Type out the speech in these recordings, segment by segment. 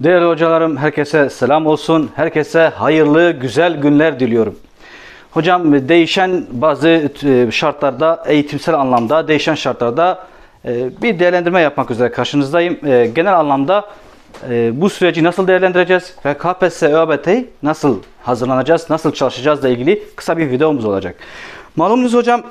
Değerli hocalarım, herkese selam olsun. Herkese hayırlı, güzel günler diliyorum. Hocam değişen bazı e, şartlarda, eğitimsel anlamda değişen şartlarda e, bir değerlendirme yapmak üzere karşınızdayım. E, Genel anlamda bu süreci nasıl değerlendireceğiz ve KPSS ÖABT'yi nasıl hazırlanacağız, nasıl çalışacağızla ilgili kısa bir videomuz olacak. Malumunuz hocam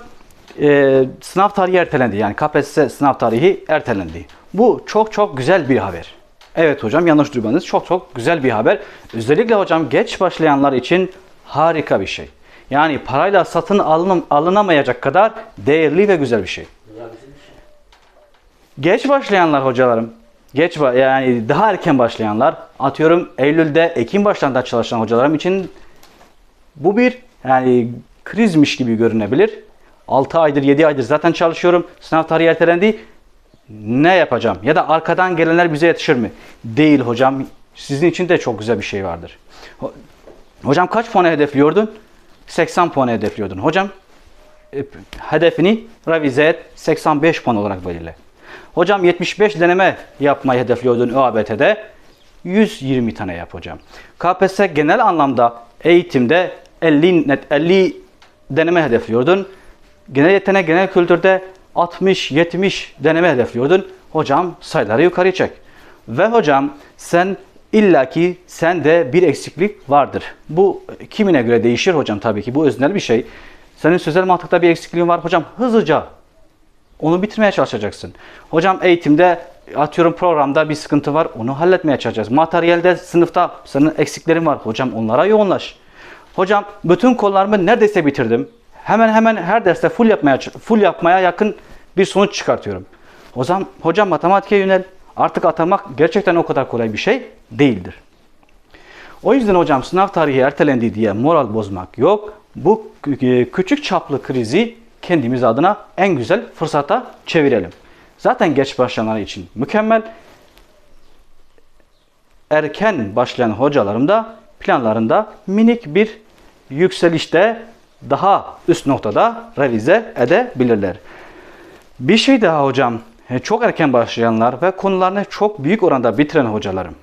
sınav tarihi ertelendi. Yani KPSS sınav tarihi ertelendi. Bu çok çok güzel bir haber. Evet hocam yanlış duymadınız. Çok çok güzel bir haber. Özellikle hocam geç başlayanlar için harika bir şey. Yani parayla satın alınam, alınamayacak kadar değerli ve güzel bir şey. Geç başlayanlar hocalarım, geç yani daha erken başlayanlar, atıyorum Eylül'de, Ekim başlarında çalışan hocalarım için bu bir yani krizmiş gibi görünebilir. 6 aydır 7 aydır zaten çalışıyorum. Sınav tarihi ertelendi. Ne yapacağım? Ya da arkadan gelenler bize yetişir mi? Değil hocam. Sizin için de çok güzel bir şey vardır. Ho- Hocam kaç puan hedefliyordun? 80 puan hedefliyordun. Hocam e, hedefini revize et 85 puan olarak belirle. Hocam 75 deneme yapmayı hedefliyordun ÖABT'de. 120 tane yap hocam. KPSS genel anlamda eğitimde 50 net 50 deneme hedefliyordun. Genel yetenek, genel kültürde 60 70 deneme hedefliyordun. Hocam sayıları yukarı çek. Ve hocam sen illaki sende bir eksiklik vardır. Bu kimine göre değişir hocam tabii ki. Bu öznel bir şey. Senin sözel mantıkta bir eksikliğin var. Hocam hızlıca onu bitirmeye çalışacaksın. Hocam eğitimde atıyorum programda bir sıkıntı var. Onu halletmeye çalışacağız. Materyalde sınıfta senin eksiklerin var. Hocam onlara yoğunlaş. Hocam bütün konularımı neredeyse bitirdim. Hemen hemen her derste full yapmaya full yapmaya yakın bir sonuç çıkartıyorum. Hocam hocam matematiğe yönel. Artık atamak gerçekten o kadar kolay bir şey değildir. O yüzden hocam sınav tarihi ertelendi diye moral bozmak yok. Bu e, küçük çaplı krizi kendimiz adına en güzel fırsata çevirelim. Zaten geç başlayanlar için mükemmel. Erken başlayan hocalarım da planlarında minik bir yükselişte daha üst noktada revize edebilirler. Bir şey daha hocam. e, Çok erken başlayanlar ve konularını çok büyük oranda bitiren hocalarım.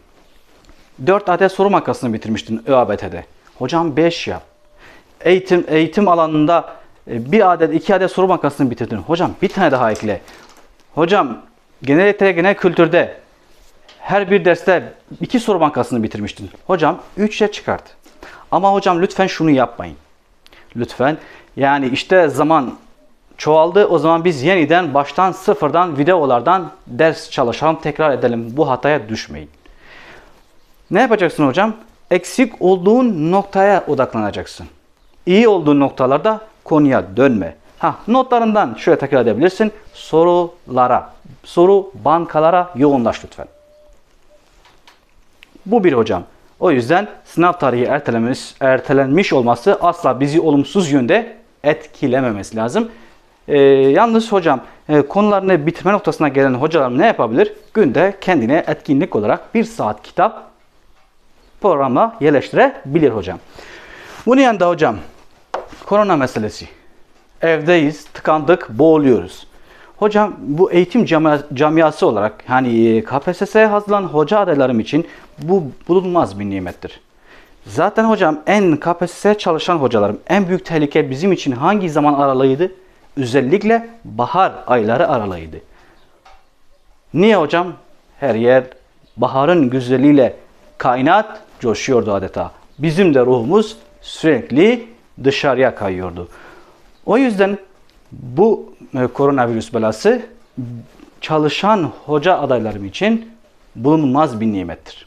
4 adet soru makasını bitirmiştin ÖABT'de. Hocam 5 yap. Eğitim eğitim alanında e, bir adet, iki adet soru makasını bitirdin. Hocam bir tane daha ekle. Hocam genel yetenek, genel kültürde her bir derste iki soru bankasını bitirmiştin. Hocam 3'e çıkart. Ama hocam lütfen şunu yapmayın. Lütfen. Yani işte zaman çoğaldı. O zaman biz yeniden baştan sıfırdan videolardan ders çalışalım, tekrar edelim. Bu hataya düşmeyin. Ne yapacaksın hocam? Eksik olduğun noktaya odaklanacaksın. İyi olduğun noktalarda konuya dönme. Ha, notlarından şöyle tekrar edebilirsin. Sorulara, soru bankalara yoğunlaş lütfen. Bu bir hocam. O yüzden sınav tarihi ertelenmiş, ertelenmiş olması asla bizi olumsuz yönde etkilememesi lazım. Ee, yalnız hocam e, konularını bitirme noktasına gelen hocalarım ne yapabilir? Günde kendine etkinlik olarak bir saat kitap programa yerleştirebilir hocam. Bunun yanında hocam korona meselesi. Evdeyiz, tıkandık, boğuluyoruz. Hocam bu eğitim camia- camiası olarak hani KPSS'ye hazırlanan hoca adaylarım için bu bulunmaz bir nimettir. Zaten hocam en KPSS'ye çalışan hocalarım en büyük tehlike bizim için hangi zaman aralığıydı? Özellikle bahar ayları aralığıydı. Niye hocam? Her yer baharın güzelliğiyle kainat coşuyordu adeta. Bizim de ruhumuz sürekli dışarıya kayıyordu. O yüzden bu e, koronavirüs belası çalışan hoca adaylarım için bulunmaz bir nimettir.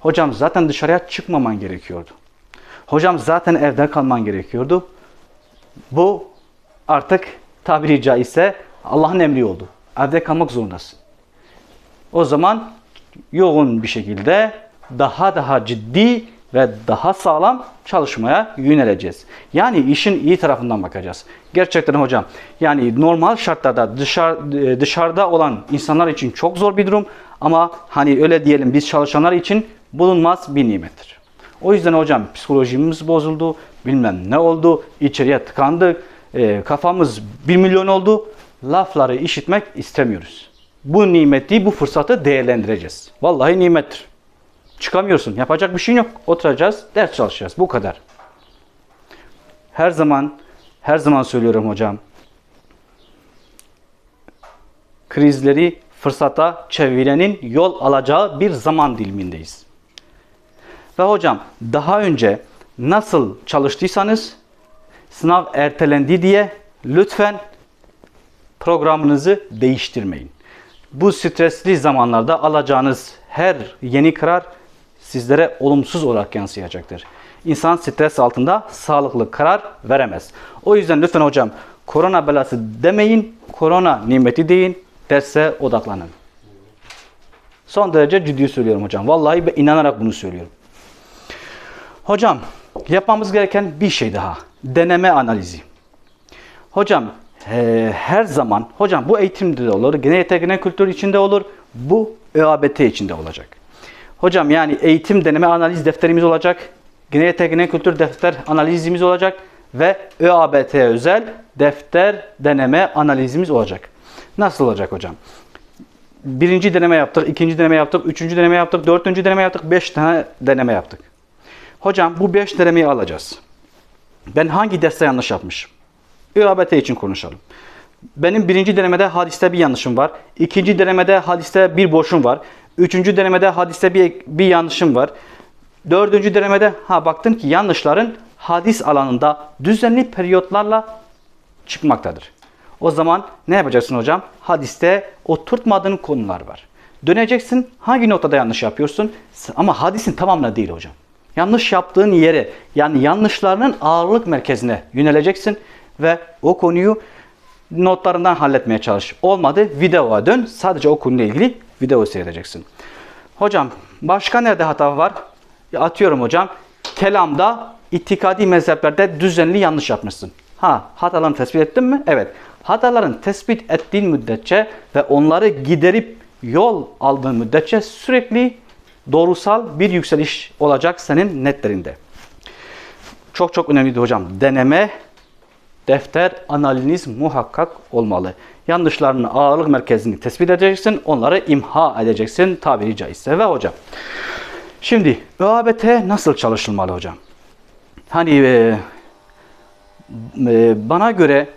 Hocam zaten dışarıya çıkmaman gerekiyordu. Hocam zaten evde kalman gerekiyordu. Bu artık tabiri caizse Allah'ın emri oldu. Evde kalmak zorundasın. O zaman yoğun bir şekilde daha daha ciddi ve daha sağlam çalışmaya yöneleceğiz. Yani işin iyi tarafından bakacağız. Gerçekten hocam yani normal şartlarda dışarı, dışarıda olan insanlar için çok zor bir durum ama hani öyle diyelim biz çalışanlar için bulunmaz bir nimettir. O yüzden hocam psikolojimiz bozuldu, bilmem ne oldu, içeriye tıkandık, e, kafamız bir milyon oldu. Lafları işitmek istemiyoruz. Bu nimeti, bu fırsatı değerlendireceğiz. Vallahi nimettir. Çıkamıyorsun. Yapacak bir şey yok. Oturacağız, ders çalışacağız. Bu kadar. Her zaman her zaman söylüyorum hocam. Krizleri fırsata çevirenin yol alacağı bir zaman dilimindeyiz. Ve hocam daha önce nasıl çalıştıysanız sınav ertelendi diye lütfen programınızı değiştirmeyin. Bu stresli zamanlarda alacağınız her yeni karar sizlere olumsuz olarak yansıyacaktır. İnsan stres altında sağlıklı karar veremez. O yüzden lütfen hocam korona belası demeyin, korona nimeti deyin, derse odaklanın. Son derece ciddi söylüyorum hocam. Vallahi ben inanarak bunu söylüyorum. Hocam yapmamız gereken bir şey daha. Deneme analizi. Hocam e, her zaman, hocam bu eğitimde de olur, genel yetenek, kültür içinde olur, bu ÖABT içinde olacak. Hocam yani eğitim deneme analiz defterimiz olacak, genel yetenek, kültür defter analizimiz olacak ve ÖABT özel defter deneme analizimiz olacak. Nasıl olacak hocam? Birinci deneme yaptık, ikinci deneme yaptık, üçüncü deneme yaptık, dördüncü deneme yaptık, beş tane deneme yaptık. Hocam bu beş denemeyi alacağız. Ben hangi derste yanlış yapmışım? ÖABT için konuşalım. Benim birinci denemede hadiste bir yanlışım var. İkinci denemede hadiste bir boşum var. Üçüncü denemede hadiste bir, bir yanlışım var. Dördüncü denemede ha baktım ki yanlışların hadis alanında düzenli periyotlarla çıkmaktadır. O zaman ne yapacaksın hocam? Hadiste oturtmadığın konular var. Döneceksin hangi noktada yanlış yapıyorsun ama hadisin tamamına değil hocam. Yanlış yaptığın yere yani yanlışlarının ağırlık merkezine yöneleceksin ve o konuyu notlarından halletmeye çalış. Olmadı videoya dön. Sadece o konuyla ilgili video seyredeceksin. Hocam başka nerede hata var? Ya Atıyorum hocam. Kelamda itikadi mezheplerde düzenli yanlış yapmışsın. Ha hatalarını tespit ettin mi? Evet. Hataların tespit ettiğin müddetçe ve onları giderip yol aldığın müddetçe sürekli doğrusal bir yükseliş olacak senin netlerinde. Çok çok önemliydi hocam. Deneme, defter analiz muhakkak olmalı. Yanlışlarının ağırlık merkezini tespit edeceksin. Onları imha edeceksin tabiri caizse. Ve hocam şimdi ÖABT nasıl çalışılmalı hocam? Hani e, e, bana göre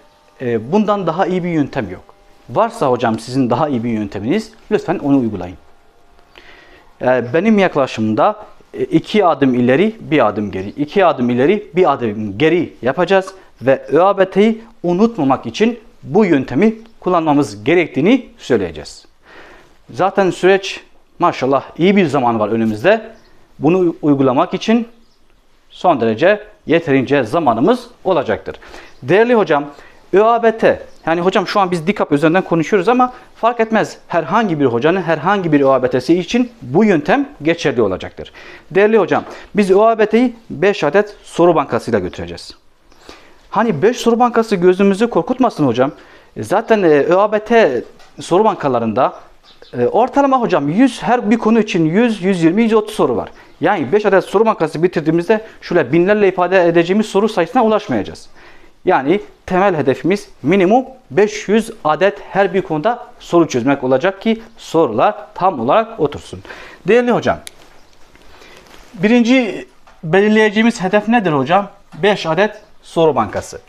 e, bundan daha iyi bir yöntem yok. Varsa hocam sizin daha iyi bir yönteminiz lütfen onu uygulayın. E, benim yaklaşımda e, iki adım ileri, bir adım geri. iki adım ileri, bir adım geri yapacağız ve ÖABT'yi unutmamak için bu yöntemi kullanmamız gerektiğini söyleyeceğiz. Zaten süreç maşallah iyi bir zaman var önümüzde. Bunu uygulamak için son derece yeterince zamanımız olacaktır. Değerli hocam, ÖABT yani hocam şu an biz DİKAP üzerinden konuşuyoruz ama fark etmez. Herhangi bir hocanın herhangi bir ÖABT'si için bu yöntem geçerli olacaktır. Değerli hocam, biz ÖABT'yi 5 adet soru bankasıyla götüreceğiz. Hani 5 soru bankası gözümüzü korkutmasın hocam. E, Zaten e, ÖABT soru bankalarında e, ortalama hocam 100 her bir konu için 100, 120, 130 soru var. Yani 5 adet soru bankası bitirdiğimizde şöyle binlerle ifade edeceğimiz soru sayısına ulaşmayacağız. Yani temel hedefimiz minimum 500 adet her bir konuda soru çözmek olacak ki sorular tam olarak otursun. Değerli hocam, birinci belirleyeceğimiz hedef nedir hocam? 5 adet soru bankası.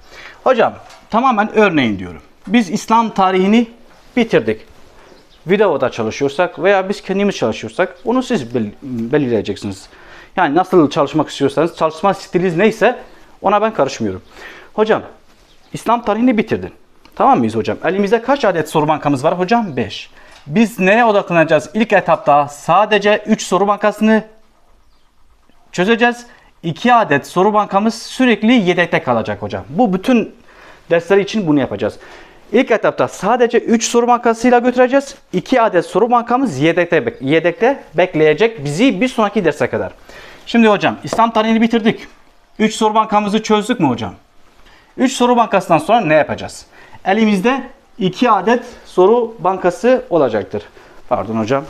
Hocam tamamen örneğin diyorum. Biz İslam tarihini bitirdik. Videoda çalışıyorsak veya biz kendimiz çalışıyorsak onu siz bel- belirleyeceksiniz. Yani nasıl çalışmak istiyorsanız çalışma stiliniz neyse ona ben karışmıyorum. Hocam İslam tarihini bitirdin. Tamam mıyız hocam? Elimizde kaç adet soru bankamız var hocam? 5. Biz neye odaklanacağız? İlk etapta sadece 3 soru bankasını çözeceğiz. 2 adet soru bankamız sürekli yedekte kalacak hocam. Bu bütün dersler için bunu yapacağız. İlk etapta sadece 3 soru bankasıyla götüreceğiz. 2 adet soru bankamız yedekte, yedekte bekleyecek bizi bir sonraki derse kadar. Şimdi hocam İslam tarihini bitirdik. 3 soru bankamızı çözdük mü hocam? 3 soru bankasından sonra ne yapacağız? Elimizde 2 adet soru bankası olacaktır. Pardon hocam.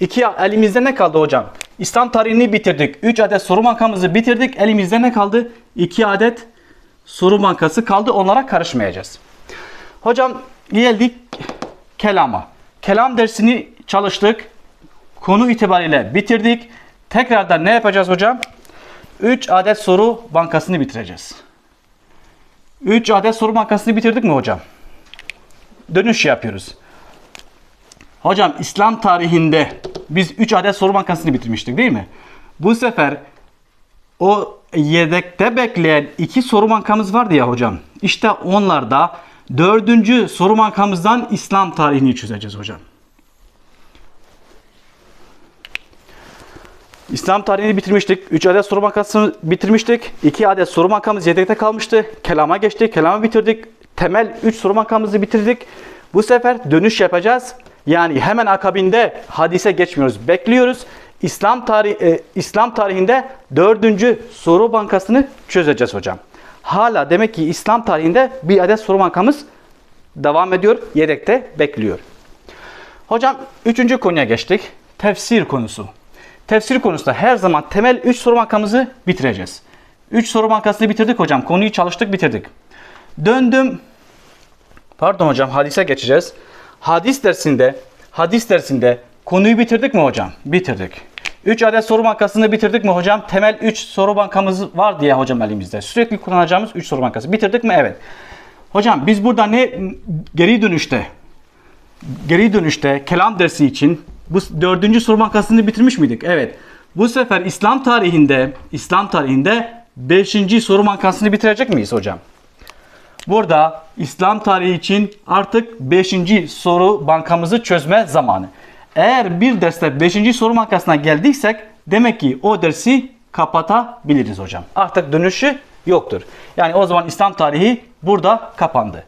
İki, elimizde ne kaldı hocam? İslam tarihini bitirdik. 3 adet soru bankamızı bitirdik. Elimizde ne kaldı? 2 adet soru bankası kaldı. Onlara karışmayacağız. Hocam geldik kelama. Kelam dersini çalıştık. Konu itibariyle bitirdik. Tekrardan ne yapacağız hocam? 3 adet soru bankasını bitireceğiz. 3 adet soru bankasını bitirdik mi hocam? Dönüş yapıyoruz. Hocam İslam tarihinde biz 3 adet soru bankasını bitirmiştik değil mi? Bu sefer o yedekte bekleyen iki soru bankamız vardı ya hocam. İşte onlarda dördüncü soru bankamızdan İslam tarihini çözeceğiz hocam. İslam tarihini bitirmiştik. 3 adet soru bankasını bitirmiştik. 2 adet soru bankamız yedekte kalmıştı. Kelama geçtik. Kelamı bitirdik. Temel 3 soru bankamızı bitirdik. Bu sefer dönüş yapacağız. Yani hemen akabinde hadise geçmiyoruz. Bekliyoruz. İslam tarih e, İslam tarihinde 4. soru bankasını çözeceğiz hocam. Hala demek ki İslam tarihinde bir adet soru bankamız devam ediyor. Yedekte bekliyor. Hocam 3. konuya geçtik. Tefsir konusu. Tefsir konusunda her zaman temel 3 soru bankamızı bitireceğiz. 3 soru bankasını bitirdik hocam. Konuyu çalıştık bitirdik. Döndüm. Pardon hocam hadise geçeceğiz. Hadis dersinde hadis dersinde konuyu bitirdik mi hocam? Bitirdik. 3 adet soru bankasını bitirdik mi hocam? Temel 3 soru bankamız var diye hocam elimizde. Sürekli kullanacağımız 3 soru bankası. Bitirdik mi? Evet. Hocam biz burada ne geri dönüşte geri dönüşte kelam dersi için bu dördüncü soru bankasını bitirmiş miydik? Evet. Bu sefer İslam tarihinde İslam tarihinde beşinci soru bankasını bitirecek miyiz hocam? Burada İslam tarihi için artık 5. soru bankamızı çözme zamanı. Eğer bir derste 5. soru bankasına geldiysek demek ki o dersi kapatabiliriz hocam. Artık dönüşü yoktur. Yani o zaman İslam tarihi burada kapandı.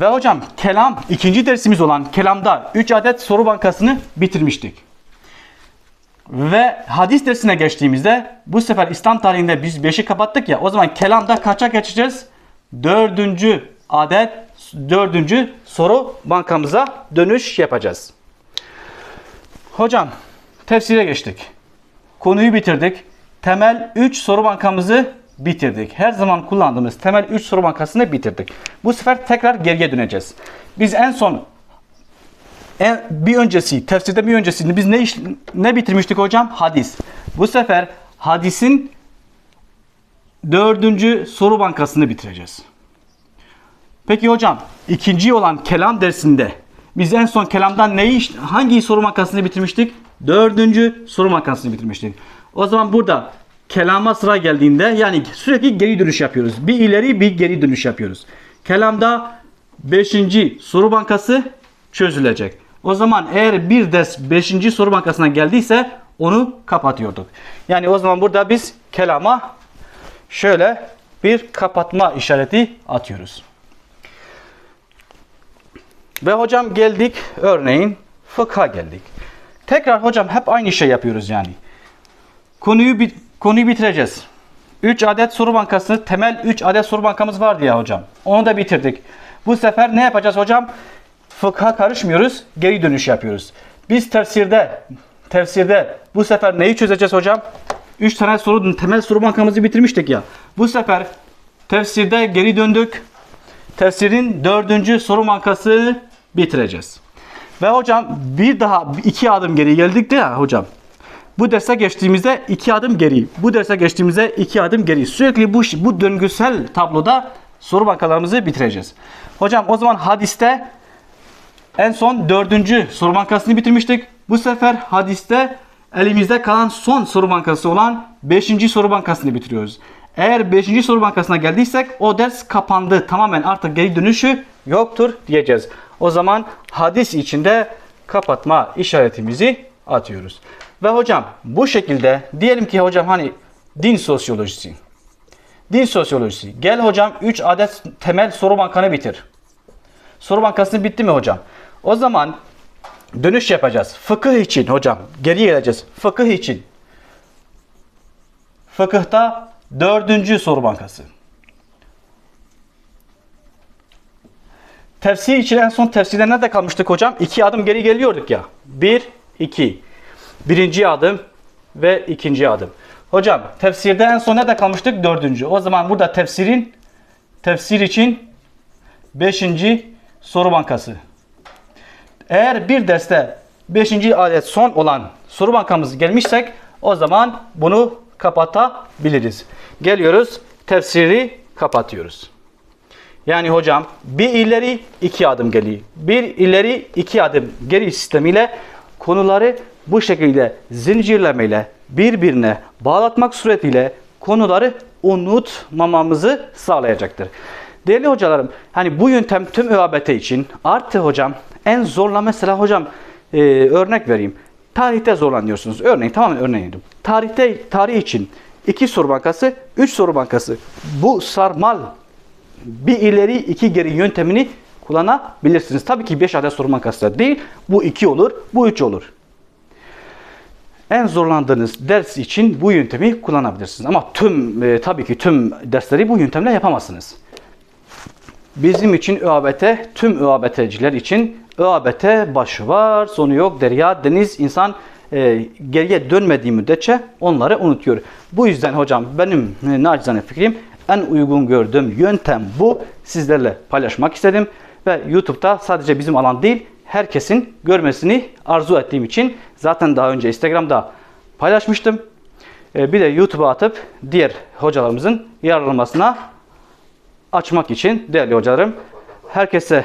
Ve hocam kelam ikinci dersimiz olan kelamda 3 adet soru bankasını bitirmiştik. Ve hadis dersine geçtiğimizde bu sefer İslam tarihinde biz 5'i kapattık ya o zaman kelamda kaça geçeceğiz? Dördüncü adet dördüncü soru bankamıza dönüş yapacağız. Hocam tefsire geçtik. Konuyu bitirdik. Temel 3 soru bankamızı bitirdik. Her zaman kullandığımız temel 3 soru bankasını bitirdik. Bu sefer tekrar geriye döneceğiz. Biz en son en, bir öncesi, tefsirde bir öncesinde biz ne iş, ne bitirmiştik hocam? Hadis. Bu sefer hadisin dördüncü soru bankasını bitireceğiz. Peki hocam ikinci olan kelam dersinde biz en son kelamdan neyi hangi soru bankasını bitirmiştik? Dördüncü soru bankasını bitirmiştik. O zaman burada kelama sıra geldiğinde yani sürekli geri dönüş yapıyoruz. Bir ileri bir geri dönüş yapıyoruz. Kelamda 5. soru bankası çözülecek. O zaman eğer bir ders 5. soru bankasına geldiyse onu kapatıyorduk. Yani o zaman burada biz kelama şöyle bir kapatma işareti atıyoruz. Ve hocam geldik örneğin fıkha geldik. Tekrar hocam hep aynı şey yapıyoruz yani. Konuyu bir konuyu bitireceğiz. 3 adet soru bankası, temel 3 adet soru bankamız vardı ya hocam. Onu da bitirdik. Bu sefer ne yapacağız hocam? Fıkha karışmıyoruz, geri dönüş yapıyoruz. Biz tefsirde, tefsirde bu sefer neyi çözeceğiz hocam? 3 tane soru, temel soru bankamızı bitirmiştik ya. Bu sefer tefsirde geri döndük. Tefsirin dördüncü soru bankasını bitireceğiz. Ve hocam bir daha iki adım geri geldik de ya hocam. Bu derse geçtiğimizde iki adım geri. Bu derse geçtiğimizde iki adım geri. Sürekli bu bu döngüsel tabloda soru bankalarımızı bitireceğiz. Hocam o zaman hadiste en son dördüncü soru bankasını bitirmiştik. Bu sefer hadiste elimizde kalan son soru bankası olan beşinci soru bankasını bitiriyoruz. Eğer 5. soru bankasına geldiysek o ders kapandı. Tamamen artık geri dönüşü yoktur diyeceğiz. O zaman hadis içinde kapatma işaretimizi atıyoruz. Ve hocam bu şekilde diyelim ki hocam hani din sosyolojisi. Din sosyolojisi. Gel hocam 3 adet temel soru bankanı bitir. Soru bankasını bitti mi hocam? O zaman dönüş yapacağız. Fıkıh için hocam geri geleceğiz. Fıkıh için. Fıkıhta dördüncü soru bankası. Tefsir için en son tefsirde nerede kalmıştık hocam? İki adım geri geliyorduk ya. Bir, iki. Birinci adım ve ikinci adım. Hocam tefsirde en son nerede kalmıştık? Dördüncü. O zaman burada tefsirin tefsir için beşinci soru bankası. Eğer bir derste Beşinci adet son olan soru bankamız gelmişsek o zaman bunu kapatabiliriz. Geliyoruz tefsiri kapatıyoruz. Yani hocam bir ileri iki adım geri. Bir ileri iki adım geri sistemiyle konuları bu şekilde zincirlemeyle birbirine bağlatmak suretiyle konuları unutmamamızı sağlayacaktır. Değerli hocalarım hani bu yöntem tüm ÖABT için artı hocam en zorla mesela hocam e, örnek vereyim. Tarihte zorlanıyorsunuz. Örneğin tamamen örneğin. Tarihte tarih için iki soru bankası, üç soru bankası. Bu sarmal bir ileri iki geri yöntemini kullanabilirsiniz. Tabii ki 5 adet soru bankası da değil. Bu 2 olur, bu 3 olur. En zorlandığınız ders için bu yöntemi kullanabilirsiniz. Ama tüm e, tabii ki tüm dersleri bu yöntemle yapamazsınız. Bizim için ÖABT, tüm ÖABT'ciler için ÖABT başı var, sonu yok, derya, deniz, insan e, geriye dönmediği müddetçe onları unutuyor. Bu yüzden hocam benim e, nacizane fikrim en uygun gördüğüm yöntem bu. Sizlerle paylaşmak istedim. Ve YouTube'da sadece bizim alan değil, herkesin görmesini arzu ettiğim için zaten daha önce Instagram'da paylaşmıştım. E, bir de YouTube'a atıp diğer hocalarımızın yararlanmasına açmak için değerli hocalarım herkese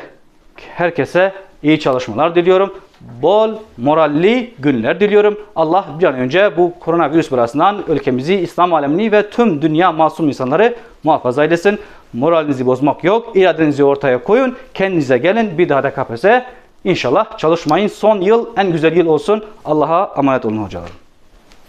herkese iyi çalışmalar diliyorum. Bol moralli günler diliyorum. Allah bir an önce bu koronavirüs belasından ülkemizi, İslam alemini ve tüm dünya masum insanları muhafaza eylesin. Moralinizi bozmak yok. iradenizi ortaya koyun. Kendinize gelin. Bir daha da KPSS. İnşallah çalışmayın. Son yıl en güzel yıl olsun. Allah'a emanet olun hocalarım.